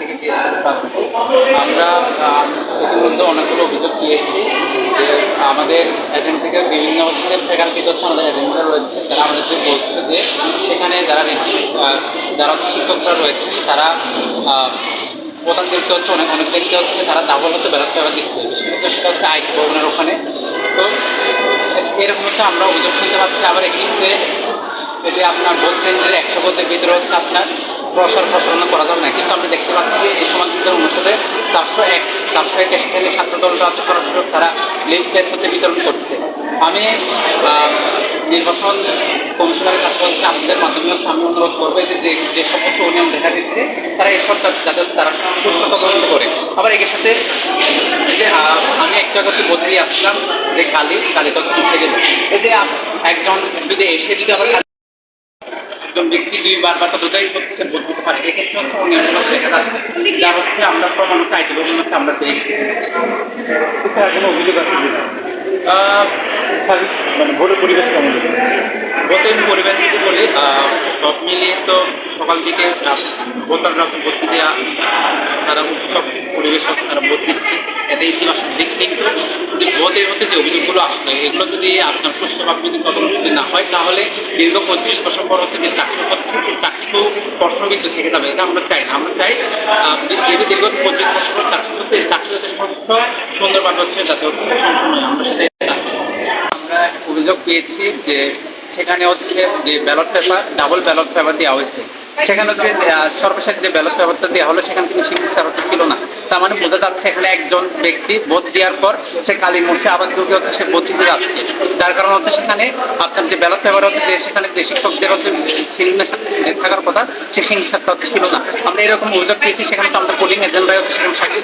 থেকে আমরা ইতিমধ্যে অনেকগুলো অভিযোগ পেয়েছি যে আমাদের এজেন্ট থেকে বিভিন্ন হচ্ছে ফ্যাকাল্টি হচ্ছে আমাদের এজেন্টরা রয়েছে তারা আমাদেরকে বলছে যে সেখানে যারা যারা শিক্ষকরা রয়েছে তারা আহ, প্রধানদেরকে হচ্ছে অনেক অনেক অনেকদেরকে হচ্ছে তারা ডাবল হচ্ছে বেরোতে পেপার দিচ্ছে সেটা হচ্ছে আইটি ভবনের ওখানে। তো এরকম হচ্ছে আমরা অভিযোগ শুনতে পাচ্ছি। আবার একই সাথে যদি আপনার ভোট কেন্দ্রের একশো ভোটের ভিতরে হচ্ছে আপনার প্রসার প্রসারণা করা যাবে না। কিন্তু আমরা দেখতে পাচ্ছি এই সমাজ বিতরণ অনুসারে চারশো এক চারশো এক সেখানে ছাত্র দলটা হচ্ছে সরাসরি তারা লিফলেট হতে বিতরণ করছে। আমি নির্বাচন কমিশনারের কাছে হচ্ছে আপনাদের মাধ্যমে আমি অনুরোধ করব যে যে সমস্ত অনিয়ম দেখা দিচ্ছে, তারা এসব যাতে তারা সুস্থ তদন্ত করে। আবার এর সাথে যে আমি একটা কথা বলতে আসলাম যে কালি কালি কথা মুছে গেল। এই যে একজন যদি এসে যদি আবার একজন ব্যক্তি দুইবার বা ততটাই ভোট দিতে পারে এক্ষেত্রে হচ্ছে দেখা যাচ্ছে যা হচ্ছে আমরা প্রমাণ হচ্ছে আইটি হচ্ছে আমরা পেয়েছি স্যার কোনো অভিযোগ আছে? মানে ভোটের পরিবেশ কেমন? ভোটের পরিবেশ যদি বলি সব মিলিয়ে তো সকাল ভোটাররা ভোট দিতে তারা উৎসব পরিবেশ তারা ভোট দিচ্ছে কিন্তু ভোটের হতে যে অভিযোগগুলো আসলে, এগুলো যদি আপনার সুস্থভাবে যদি তদন্ত যদি না হয়, তাহলে দীর্ঘ পঁয়ত্রিশ বছর পর হচ্ছে যে চাকরি চাকরিও প্রশ্নবিদ্ধ থেকে যাবে, এটা আমরা চাই না। আমরা চাই যেহেতু দীর্ঘ পঁয়ত্রিশ বছর পর চাকরি হচ্ছে চাকরি যাতে সুস্থ সুন্দরভাবে হচ্ছে যাতে হচ্ছে সম্পূর্ণ আমরা সেটাই আমরা অভিযোগ পেয়েছি যে সেখানে হচ্ছে যে ballot paper, double ballot paper দেওয়া হয়েছে। সেখানে সর্বশেষ যে ব্যালট ব্যবস্থা দেওয়া হলো, সেখানে কিন্তু হচ্ছে ছিল না। তার মানে বোঝা যাচ্ছে এখানে একজন ব্যক্তি ভোট দেওয়ার পর সে কালী মুখে আবার ঢুকে হচ্ছে, সে ভোট দিতে যাচ্ছে। যার কারণে হচ্ছে সেখানে আপনার যে ব্যালট পেপার হচ্ছে, যে সেখানে যে শিক্ষকদের হচ্ছে থাকার কথা, সে হচ্ছে ছিল না। আমরা এরকম অভিযোগ পেয়েছি, সেখানে তো আমরা পোলিং এজেন্টরাই হচ্ছে, সেখানে সাক্ষী